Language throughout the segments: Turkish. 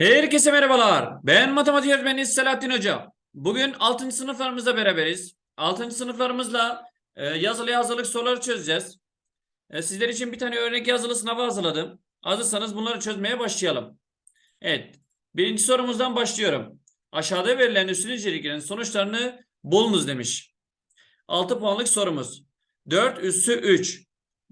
Herkese merhabalar. Ben matematik öğretmeni Selahattin Hoca. Bugün 6. sınıflarımızla beraberiz. 6. sınıflarımızla e, yazılı hazırlık soruları çözeceğiz. E, sizler için bir tane örnek yazılı sınavı hazırladım. Hazırsanız bunları çözmeye başlayalım. Evet. Birinci sorumuzdan başlıyorum. Aşağıda verilen üstün içeriklerin sonuçlarını bulunuz demiş. 6 puanlık sorumuz. 4 üssü 3.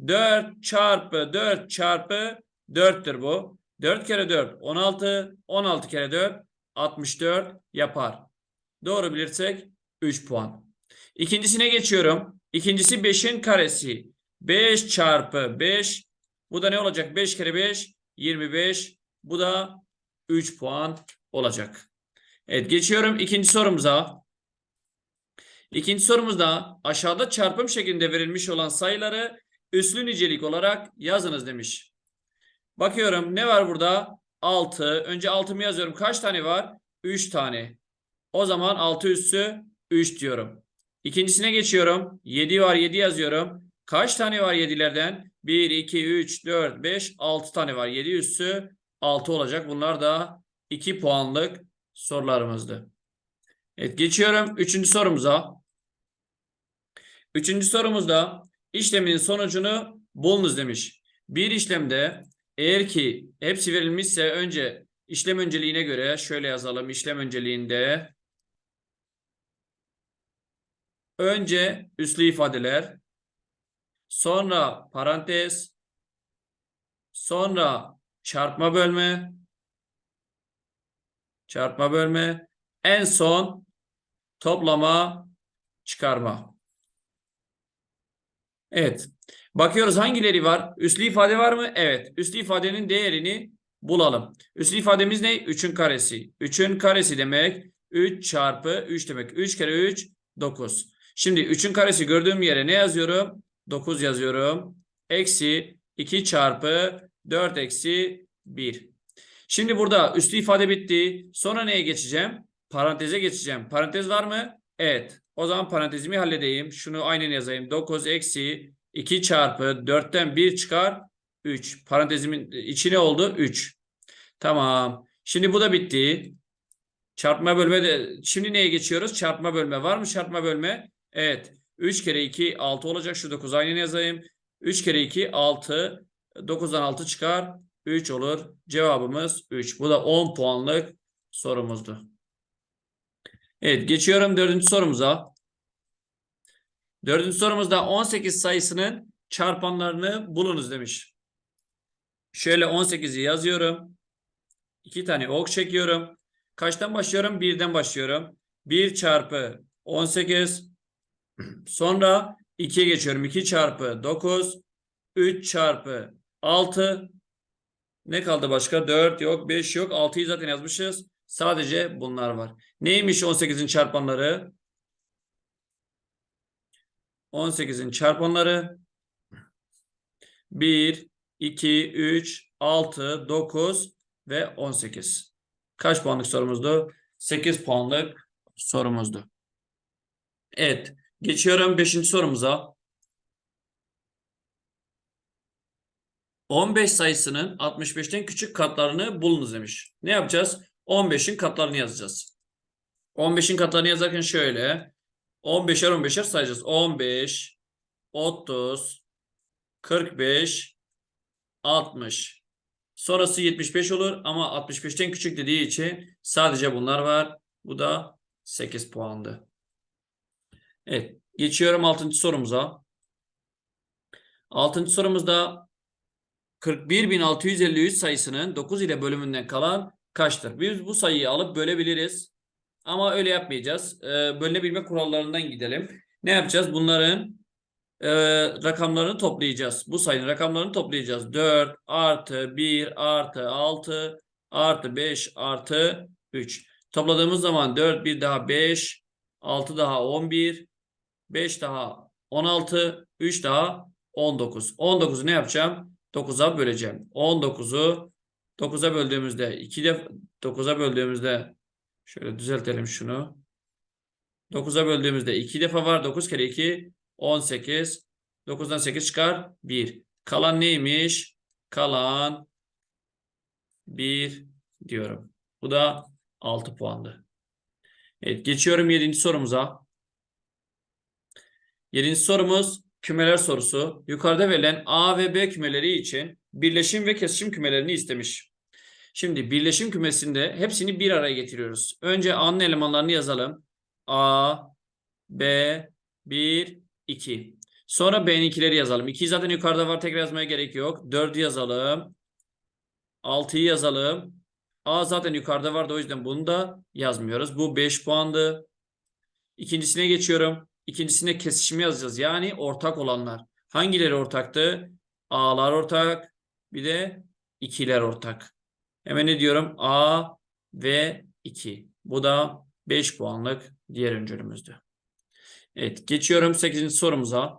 4 çarpı 4 çarpı 4'tür bu. 4 kere 4 16. 16 kere 4 64 yapar. Doğru bilirsek 3 puan. İkincisine geçiyorum. İkincisi 5'in karesi. 5 çarpı 5. Bu da ne olacak? 5 kere 5 25. Bu da 3 puan olacak. Evet geçiyorum ikinci sorumuza. İkinci sorumuzda aşağıda çarpım şeklinde verilmiş olan sayıları üslü nicelik olarak yazınız demiş. Bakıyorum ne var burada? 6. Önce 6'mı yazıyorum. Kaç tane var? 3 tane. O zaman 6 üssü 3 diyorum. İkincisine geçiyorum. 7 var 7 yazıyorum. Kaç tane var 7'lerden? 1, 2, 3, 4, 5, 6 tane var. 7 üssü 6 olacak. Bunlar da 2 puanlık sorularımızdı. Evet geçiyorum 3. sorumuza. Üçüncü sorumuzda işlemin sonucunu bulunuz demiş. Bir işlemde eğer ki hepsi verilmişse önce işlem önceliğine göre şöyle yazalım. İşlem önceliğinde önce üslü ifadeler, sonra parantez, sonra çarpma bölme, çarpma bölme, en son toplama, çıkarma. Evet. Bakıyoruz hangileri var? Üslü ifade var mı? Evet. Üslü ifadenin değerini bulalım. Üslü ifademiz ne? 3'ün karesi. 3'ün karesi demek 3 çarpı 3 demek. 3 kere 3 9. Şimdi 3'ün karesi gördüğüm yere ne yazıyorum? 9 yazıyorum. Eksi 2 çarpı 4 eksi 1. Şimdi burada üslü ifade bitti. Sonra neye geçeceğim? Paranteze geçeceğim. Parantez var mı? Evet. O zaman parantezimi halledeyim. Şunu aynen yazayım. 9 eksi 2 çarpı 4'ten 1 çıkar 3. Parantezimin içine oldu 3. Tamam. Şimdi bu da bitti. Çarpma bölme de şimdi neye geçiyoruz? Çarpma bölme var mı? Çarpma bölme. Evet. 3 kere 2 6 olacak. Şu 9 aynen yazayım. 3 kere 2 6. 9'dan 6 çıkar. 3 olur. Cevabımız 3. Bu da 10 puanlık sorumuzdu. Evet geçiyorum dördüncü sorumuza. Dördüncü sorumuzda 18 sayısının çarpanlarını bulunuz demiş. Şöyle 18'i yazıyorum. İki tane ok çekiyorum. Kaçtan başlıyorum? Birden başlıyorum. 1 çarpı 18. Sonra 2'ye geçiyorum. 2 çarpı 9. 3 çarpı 6. Ne kaldı başka? 4 yok, 5 yok. 6'yı zaten yazmışız. Sadece bunlar var. Neymiş 18'in çarpanları? 18'in çarpanları 1, 2, 3, 6, 9 ve 18. Kaç puanlık sorumuzdu? 8 puanlık sorumuzdu. Evet. Geçiyorum 5. sorumuza. 15 sayısının 65'ten küçük katlarını bulunuz demiş. Ne yapacağız? 15'in katlarını yazacağız. 15'in katlarını yazarken şöyle 15'er 15'er sayacağız. 15, 30, 45, 60. Sonrası 75 olur ama 65'ten küçük dediği için sadece bunlar var. Bu da 8 puandı. Evet. Geçiyorum 6. sorumuza. 6. sorumuzda 41.653 sayısının 9 ile bölümünden kalan kaçtır? Biz bu sayıyı alıp bölebiliriz. Ama öyle yapmayacağız. Ee, bölünebilme kurallarından gidelim. Ne yapacağız? Bunların e, rakamlarını toplayacağız. Bu sayının rakamlarını toplayacağız. 4 artı 1 artı 6 artı 5 artı 3. Topladığımız zaman 4 bir daha 5 6 daha 11 5 daha 16 3 daha 19. 19'u ne yapacağım? 9'a böleceğim. 19'u 9'a böldüğümüzde 2 defa 9'a böldüğümüzde şöyle düzeltelim şunu. 9'a böldüğümüzde 2 defa var. 9 kere 2 18. 9'dan 8 çıkar 1. Kalan neymiş? Kalan 1 diyorum. Bu da 6 puandı. Evet geçiyorum 7. sorumuza. 7. sorumuz kümeler sorusu. Yukarıda verilen A ve B kümeleri için birleşim ve kesişim kümelerini istemiş. Şimdi birleşim kümesinde hepsini bir araya getiriyoruz. Önce A'nın elemanlarını yazalım. A, B, 1, 2. Sonra B'nin ikileri yazalım. 2'yi zaten yukarıda var tekrar yazmaya gerek yok. 4'ü yazalım. 6'yı yazalım. A zaten yukarıda vardı o yüzden bunu da yazmıyoruz. Bu 5 puandı. İkincisine geçiyorum. İkincisine kesişimi yazacağız. Yani ortak olanlar. Hangileri ortaktı? A'lar ortak. Bir de ikiler ortak. Hemen ne diyorum? A ve 2. Bu da 5 puanlık diğer öncülümüzdü. Evet geçiyorum 8. sorumuza.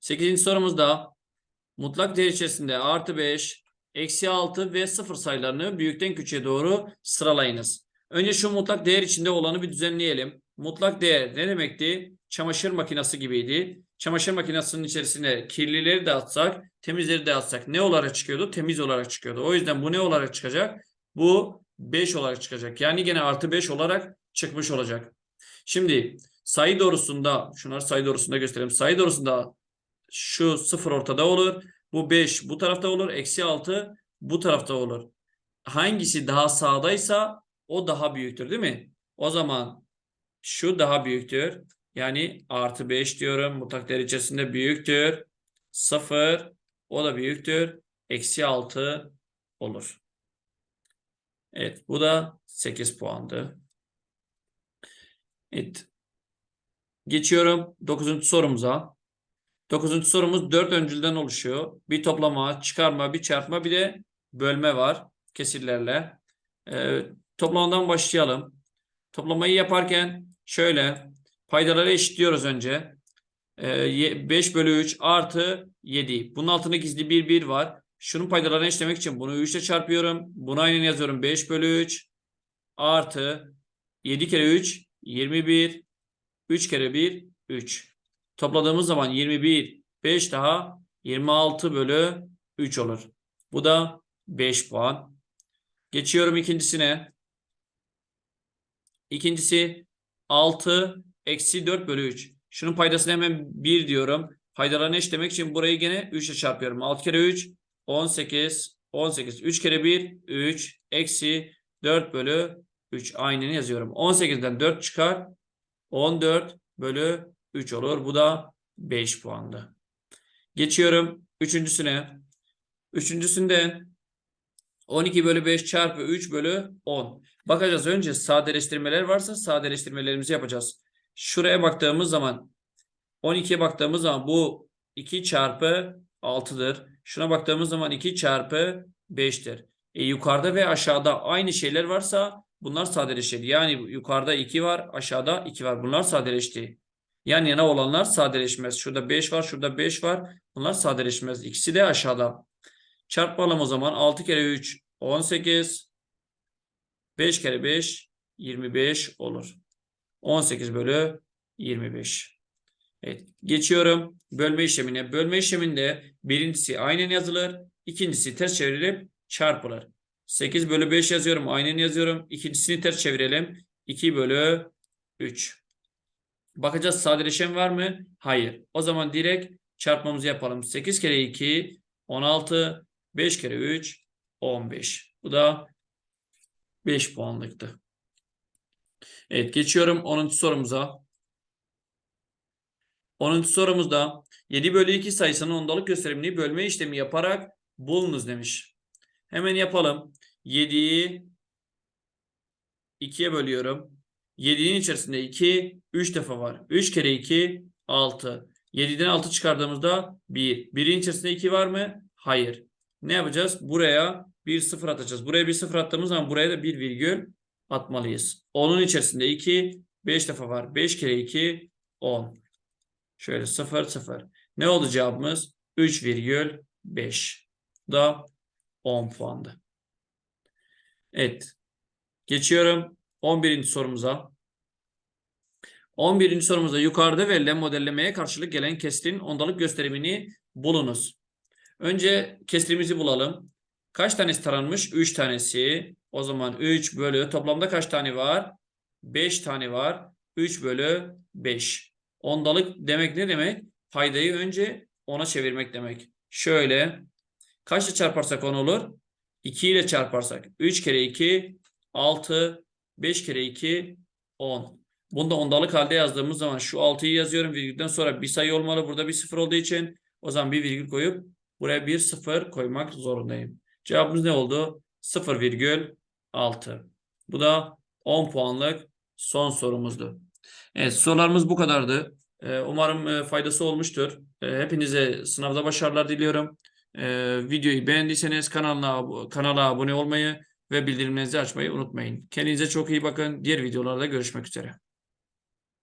8. sorumuzda mutlak değer içerisinde artı 5, eksi 6 ve 0 sayılarını büyükten küçüğe doğru sıralayınız. Önce şu mutlak değer içinde olanı bir düzenleyelim. Mutlak değer ne demekti? Çamaşır makinesi gibiydi. Çamaşır makinesinin içerisine kirlileri de atsak, temizleri de atsak ne olarak çıkıyordu? Temiz olarak çıkıyordu. O yüzden bu ne olarak çıkacak? Bu 5 olarak çıkacak. Yani gene artı 5 olarak çıkmış olacak. Şimdi sayı doğrusunda, şunları sayı doğrusunda göstereyim. Sayı doğrusunda şu 0 ortada olur. Bu 5 bu tarafta olur. Eksi 6 bu tarafta olur. Hangisi daha sağdaysa o daha büyüktür değil mi? O zaman şu daha büyüktür. Yani artı 5 diyorum. Mutlak değer içerisinde büyüktür. 0 o da büyüktür. Eksi 6 olur. Evet bu da 8 puandı. Evet. Geçiyorum 9. sorumuza. 9. sorumuz 4 öncülden oluşuyor. Bir toplama, çıkarma, bir çarpma, bir de bölme var kesirlerle. Ee, toplamadan başlayalım. Toplamayı yaparken şöyle paydaları eşitliyoruz önce. Ee, 5 bölü 3 artı 7. Bunun altında gizli bir 1 var. Şunun paydalarını eşitlemek için bunu 3 ile çarpıyorum. Bunu aynen yazıyorum. 5 bölü 3 artı 7 kere 3 21 3 kere 1 3. Topladığımız zaman 21 5 daha 26 bölü 3 olur. Bu da 5 puan. Geçiyorum ikincisine. İkincisi 6 eksi 4 bölü 3. Şunun paydasını hemen 1 diyorum. Paydalarını eşitlemek için burayı gene 3 ile çarpıyorum. 6 kere 3 18 18. 3 kere 1 3 eksi 4 bölü 3. Aynını yazıyorum. 18'den 4 çıkar. 14 bölü 3 olur. Bu da 5 puandı. Geçiyorum üçüncüsüne. Üçüncüsünde 12 bölü 5 çarpı 3 bölü 10. Bakacağız önce sadeleştirmeler varsa sadeleştirmelerimizi yapacağız. Şuraya baktığımız zaman 12'ye baktığımız zaman bu 2 çarpı 6'dır. Şuna baktığımız zaman 2 çarpı 5'tir. E, yukarıda ve aşağıda aynı şeyler varsa bunlar sadeleşir. Yani yukarıda 2 var aşağıda 2 var. Bunlar sadeleşti. Yan yana olanlar sadeleşmez. Şurada 5 var şurada 5 var. Bunlar sadeleşmez. İkisi de aşağıda. Çarpalım o zaman. 6 kere 3 18. 5 kere 5 25 olur. 18 bölü 25. Evet. Geçiyorum bölme işlemine. Bölme işleminde birincisi aynen yazılır. ikincisi ters çevrilip çarpılır. 8 bölü 5 yazıyorum. Aynen yazıyorum. İkincisini ters çevirelim. 2 bölü 3. Bakacağız sadeleşen var mı? Hayır. O zaman direkt çarpmamızı yapalım. 8 kere 2 16 5 kere 3 15. Bu da 5 puanlıktı. Evet geçiyorum 10. sorumuza. 10. sorumuzda 7 bölü 2 sayısının ondalık gösterimini bölme işlemi yaparak bulunuz demiş. Hemen yapalım. 7'yi 2'ye bölüyorum. 7'nin içerisinde 2 3 defa var. 3 kere 2 6. 7'den 6 çıkardığımızda 1. 1'in içerisinde 2 var mı? Hayır. Ne yapacağız? Buraya bir sıfır atacağız. Buraya bir sıfır attığımız zaman buraya da bir virgül atmalıyız. 10'un içerisinde 2 5 defa var. 5 kere 2 10. Şöyle 0 0. Ne oldu cevabımız? 3,5. Da 10 puandı. Evet. Geçiyorum 11. sorumuza. 11. sorumuzda yukarıda verilen modellemeye karşılık gelen kesirin ondalık gösterimini bulunuz. Önce kesirimizi bulalım. Kaç tanesi taranmış? 3 tanesi. O zaman 3 bölü toplamda kaç tane var? 5 tane var. 3 bölü 5. Ondalık demek ne demek? Paydayı önce 10'a çevirmek demek. Şöyle kaçla çarparsak 10 olur? 2 ile çarparsak 3 kere 2 6 5 kere 2 10. Bunu da ondalık halde yazdığımız zaman şu 6'yı yazıyorum. Virgülden sonra bir sayı olmalı. Burada bir sıfır olduğu için o zaman bir virgül koyup buraya bir sıfır koymak zorundayım. Cevabımız ne oldu? 0,6. Bu da 10 puanlık son sorumuzdu. Evet sorularımız bu kadardı. Ee, Umarım e, faydası olmuştur. Ee, Hepinize sınavda başarılar diliyorum. Ee, Videoyu beğendiyseniz kanala, kanala abone olmayı ve bildirimlerinizi açmayı unutmayın. Kendinize çok iyi bakın. Diğer videolarda görüşmek üzere.